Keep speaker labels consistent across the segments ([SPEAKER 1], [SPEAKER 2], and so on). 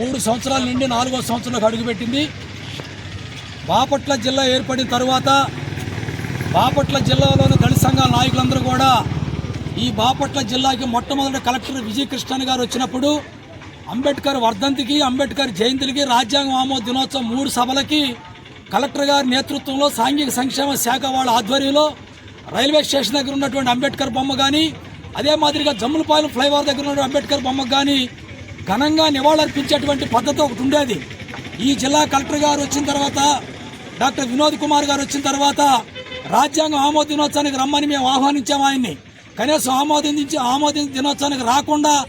[SPEAKER 1] మూడు సంవత్సరాల నుండి నాలుగో సంవత్సరంలోకి అడుగుపెట్టింది బాపట్ల జిల్లా ఏర్పడిన తరువాత బాపట్ల జిల్లాలోని దళిత సంఘాల నాయకులందరూ కూడా ఈ బాపట్ల జిల్లాకి మొట్టమొదటి కలెక్టర్ విజయకృష్ణన్ గారు వచ్చినప్పుడు అంబేద్కర్ వర్ధంతికి అంబేద్కర్ జయంతికి రాజ్యాంగ ఆమోద దినోత్సవం మూడు సభలకి కలెక్టర్ గారి నేతృత్వంలో సాంఘిక సంక్షేమ శాఖ వాళ్ళ ఆధ్వర్యంలో రైల్వే స్టేషన్ దగ్గర ఉన్నటువంటి అంబేద్కర్ బొమ్మ కానీ అదే మాదిరిగా జమ్ములపాలెం ఫ్లైఓవర్ దగ్గర ఉన్న అంబేద్కర్ బొమ్మకు కానీ ఘనంగా నివాళులర్పించేటువంటి పద్ధతి ఒకటి ఉండేది. ఈ జిల్లా కలెక్టర్ గారు వచ్చిన తర్వాత డాక్టర్ వినోద్ కుమార్ గారు వచ్చిన తర్వాత రాజ్యాంగ ఆమోద దినోత్సవానికి రమ్మని మేము ఆహ్వానించాము ఆయన్ని. కనీసం ఆమోదించి ఆమోద దినోత్సవానికి రాకుండా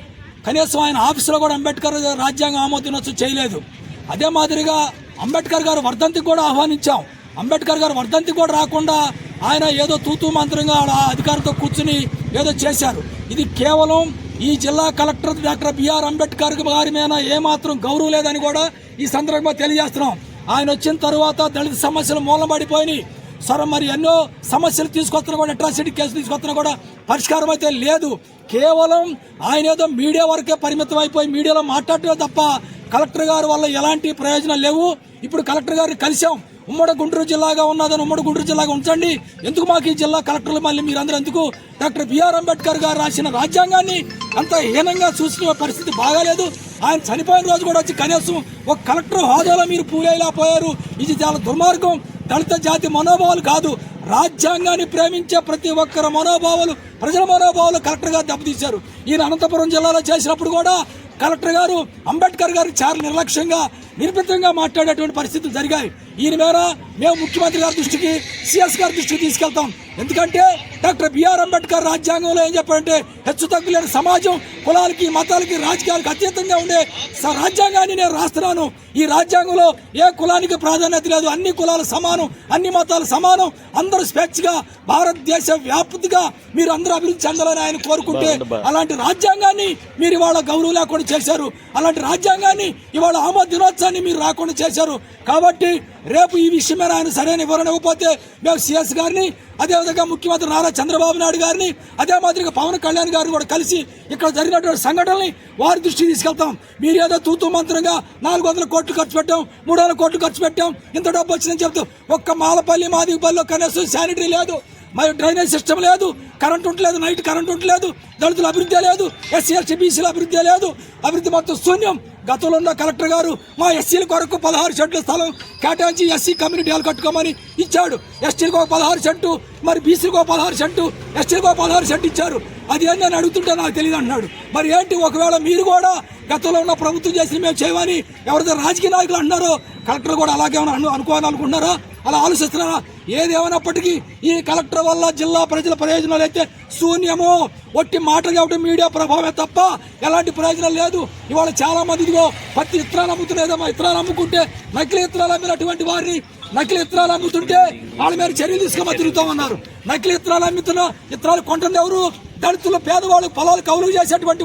[SPEAKER 1] కనీసం ఆయన ఆఫీసులో కూడా అంబేద్కర్ రాజ్యాంగ ఆమోద దినోత్సవం చేయలేదు. అదే మాదిరిగా అంబేద్కర్ గారు వర్ధంతికి కూడా ఆహ్వానించాం. అంబేద్కర్ గారు వర్ధంతికి కూడా రాకుండా ఆయన ఏదో తూతూ మంత్రంగా ఆడ అధికారంతో కూర్చుని ఏదో చేశారు. ఇది కేవలం ఈ జిల్లా కలెక్టర్ డాక్టర్ బిఆర్ అంబేద్కర్ గారి మీద ఏమాత్రం గౌరవం లేదని కూడా ఈ సందర్భంగా తెలియజేస్తున్నాం. ఆయన వచ్చిన తర్వాత దళిత సమస్యలు మూలబడిపోయినాయి. సరే మరి ఎన్నో సమస్యలు తీసుకొస్తున్నా కూడా అట్రాసిటీ కేసులు తీసుకొస్తున్నా కూడా పరిష్కారం అయితే లేదు. కేవలం ఆయన ఏదో మీడియా వరకే పరిమితం అయిపోయి మీడియాలో మాట్లాడటమే తప్ప కలెక్టర్ గారి వల్ల ఎలాంటి ప్రయోజనాలు లేవు. ఇప్పుడు కలెక్టర్ గారిని కలిసాం ఉమ్మడి గుంటూరు జిల్లాగా ఉన్నదని ఉమ్మడి గుంటూరు జిల్లాగా ఉంచండి. ఎందుకు మాకు ఈ జిల్లా కలెక్టర్లు మళ్ళీ మీరందరూ ఎందుకు? డాక్టర్ బిఆర్ అంబేద్కర్ గారు రాసిన రాజ్యాంగాన్ని అంత హీనంగా చూసిన పరిస్థితి బాగాలేదు. ఆయన చనిపోయిన రోజు కూడా వచ్చి కనీసం ఒక కలెక్టర్ హోదాలో మీరు పూలేలా పోయారు. ఇది చాలా దుర్మార్గం. దళిత జాతి మనోభావాలు కాదు. రాజ్యాంగాన్ని ప్రేమించే ప్రతి ఒక్కరి మనోభావాలు ప్రజల మనోభావాలు కలెక్టర్ గారు దెబ్బతీశారు. ఈయన అనంతపురం జిల్లాలో చేసినప్పుడు కూడా కలెక్టర్ గారు అంబేద్కర్ గారు చాలా నిర్లక్ష్యంగా నిర్మితంగా మాట్లాడేటువంటి పరిస్థితులు జరిగాయి. ఈయన మేర మేము ముఖ్యమంత్రి గారి దృష్టికి సిఎస్ గారి దృష్టికి తీసుకెళ్తాం. ఎందుకంటే డాక్టర్ బిఆర్ అంబేద్కర్ రాజ్యాంగంలో ఏం చెప్పారంటే హెచ్చు తగ్గులేని సమాజం కులాలకి మతాలకి రాజకీయాలకు అతీతంగా ఉండే రాజ్యాంగాన్ని నేను రాస్తున్నాను. ఈ రాజ్యాంగంలో ఏ కులానికి ప్రాధాన్యత లేదు. అన్ని కులాలు సమానం అన్ని మతాలు సమానం. అందరూ స్వేచ్ఛగా భారతదేశ వ్యాప్తిగా మీరు అందరూ అభివృద్ధి చెందాలని ఆయన కోరుకుంటే అలాంటి రాజ్యాంగాన్ని మీరు ఇవాళ గౌరవం లేకుండా చేశారు. అలాంటి రాజ్యాంగాన్ని ఇవాళ ఆమోద దినోత్సవాన్ని మీరు రాకుండా చేశారు. కాబట్టి రేపు ఈ విషయం మీద ఆయన సరైన వివరణ ఇవ్వకపోతే మేము సిఎస్ గారిని అదేవిధంగా ముఖ్యమంత్రి నారా చంద్రబాబు నాయుడు గారిని అదే మాదిరిగా పవన్ కళ్యాణ్ గారిని కూడా కలిసి ఇక్కడ జరిగినటువంటి సంఘటనని వారి దృష్టికి తీసుకెళ్తాం. మీరు ఏదో తూతు మంత్రంగా నాలుగు వందల కోట్లు ఖర్చు పెట్టాం మూడు వందల కోట్లు ఖర్చు పెట్టాం ఇంత డబ్బు వచ్చిందని చెప్తూ ఒక్క మాలపల్లి మాదిగపల్లిలో కనీసం శానిటరీ లేదు. మరి డ్రైనేజ్ సిస్టమ్ లేదు కరెంట్ ఉండలేదు నైట్ కరెంట్ ఉండలేదు దళితుల అభివృద్ధి లేదు ఎస్సీ ఎస్టీ బీసీల అభివృద్ధి లేదు. అభివృద్ధి మొత్తం శూన్యం. గతంలో ఉన్న కలెక్టర్ గారు మా ఎస్సీల కొరకు పదహారు సెంట్ల స్థలం కేటాయించి ఎస్సీ కమ్యూనిటీ కట్టుకోమని ఇచ్చాడు. ఎస్టీలకు ఒక పదహారు సెంటు మరి బీసీలకు ఒక పదహారు సెంటు ఎస్టీలకు ఒక పదహారు సెంటు ఇచ్చారు. అది ఏంటి అని అడుగుతుంటే నాకు తెలియదు అన్నాడు. మరి ఏంటి ఒకవేళ మీరు కూడా గతంలో ఉన్న ప్రభుత్వం చేసిన మేము చేయమని ఎవరైతే రాజకీయ నాయకులు అన్నారో కలెక్టర్ కూడా అలాగే ఏమైనా అను అలా ఆలోచిస్తున్నారా? ఏదేమైనప్పటికీ ఈ కలెక్టర్ వల్ల జిల్లా ప్రజల ప్రయోజనాలు అయితే శూన్యము. ఒట్టి మాటలు చెప్పడం మీడియా ప్రభావమే తప్ప ఎలాంటి ప్రయోజనం లేదు. ఇవాళ చాలా మంది ఇదిగో పత్తి ఇత్తనాలు అమ్ముతున్నాయేదమ్మా ఇత్తనాలు అమ్ముకుంటే నకిలీ ఇత్తనాలు అమ్మినటువంటి వారిని నకిలీ ఇత్తనాలు అమ్ముతుంటే వాళ్ళ మీద చర్యలు తీసుకోమని తిరుగుతామన్నారు నకిలీ ఇత్తనాలు అమ్ముతున్న ఇత్తనాలు కొంటుంది ఎవరు? దళితులు పేదవాళ్ళు పొలాలు కౌలు చేసేటువంటి